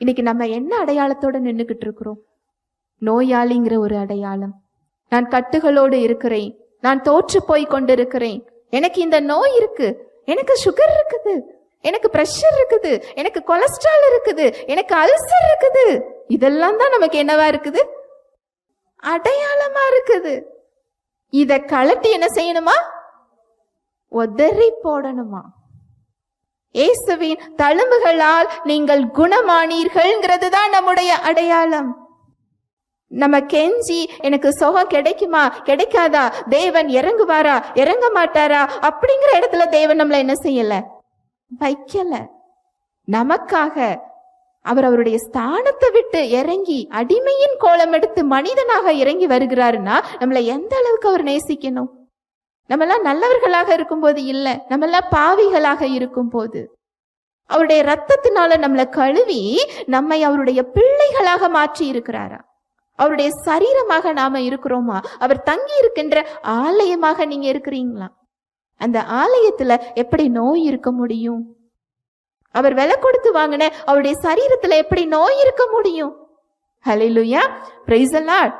இன்னைக்கு நம்ம என்ன அடையாளத்தோட நின்றுகிட்டு இருக்கிறோம் நோயாளிங்கிற ஒரு அடையாளம். நான் கட்டுகளோடு இருக்கிறேன். நான் தோற்று போய் கொண்டிருக்கிறேன். எனக்கு இந்த நோய் இருக்கு. எனக்கு சுகர் இருக்குது. எனக்கு பிரஷர் இருக்குது. எனக்கு கொலஸ்ட்ரால் இருக்குது. எனக்கு அல்சர் இருக்குது. இதெல்லாம் தான் நமக்கு என்னவா இருக்குது? அடையாளமா இருக்குது. இத கழட்டி என்ன செய்யணுமா? உதறி போடணுமா? இயேசுவின் தழும்புகளால் நீங்கள் குணமானீர்கள்ங்கிறது தான் நம்முடைய அடையாளம். நம்ம கெஞ்சி எனக்கு சுகம் கிடைக்குமா? கிடைக்காதா? தேவன் இறங்குவாரா? இறங்க மாட்டாரா அப்படிங்கிற இடத்துல தேவன் நம்மளை என்ன செய்யல? வைக்கல. நமக்காக அவர் அவருடைய ஸ்தானத்தை விட்டு இறங்கி அடிமையின் கோலம் எடுத்து மனிதனாக இறங்கி வருகிறாருன்னா நம்மளை எந்த அளவுக்கு அவர் நேசிக்கணும்? நம்மெல்லாம் நல்லவர்களாக இருக்கும்போது இல்லை நம்மெல்லாம் பாவிகளாக இருக்கும்போது. அவருடைய ரத்தத்தினால நம்மளை கழுவி நம்மை அவருடைய பிள்ளைகளாக மாற்றி இருக்கிறாரா? அவருடைய சரீரமாக நாம இருக்கிறோமா? அவர் தங்கி இருக்கின்ற ஆலயமாக நீங்க இருக்கிறீங்களா? அந்த ஆலயத்துல எப்படி நோய் இருக்க முடியும்? அவர் விலை கொடுத்து வாங்கின அவருடைய சரீரத்துல எப்படி நோய் இருக்க முடியும்? ஹலிலுயா praise